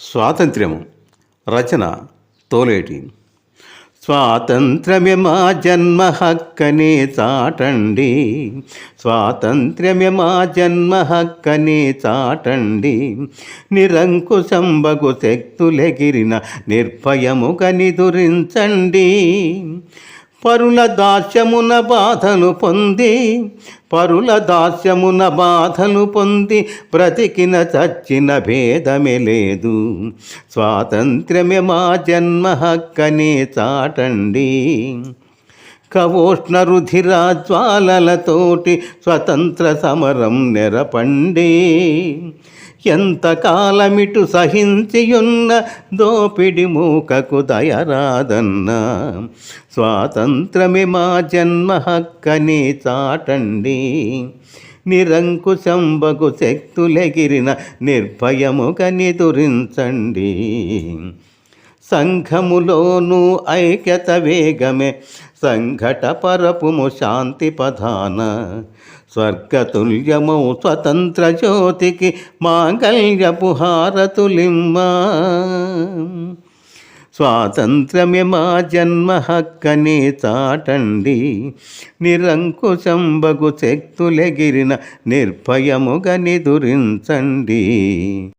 స్వాతంత్ర్యము. రచన తోలేటి. స్వాతంత్ర్యమే మా జన్మ హక్కనే చాటండి. స్వాతంత్ర్యమే మా జన్మ హక్కనే చాటండి. నిరంకుశంబగు శక్తులెగిరిన నిర్భయముగా నిదురించండి పరుల దాస్యమున బాధను పొంది పరుల దాస్యమున బాధను పొంది బ్రతికిన చచ్చిన భేదమే లేదు. స్వాతంత్ర్యమే మా జన్మ హక్కనే చాటండి. కవోష్ణ రుధిరాజ్వాలతోటి స్వతంత్ర సమరం నెరపండి. ఎంతకాలమిటు సహించియున్న దోపిడి మూకకు దయరాదన్న. స్వాతంత్రమే మా జన్మ హక్కని చాటండి. నిరంకుశంబకు శక్తులెగిరిన నిర్భయముగా నిదురించండి. సంఘములోనూ ఐక్యత వేగమే. సంఘట పరపుము శాంతి పధాన స్వర్గతుల్యమౌ స్వతంత్ర జ్యోతికి మాంగళ్యపు హారతులిమ్మా. స్వాతంత్రమే మా జన్మ హక్కని చాటండి. నిరంకుశంబగు శక్తులెగిరిన నిర్భయముగా నిదురించండి.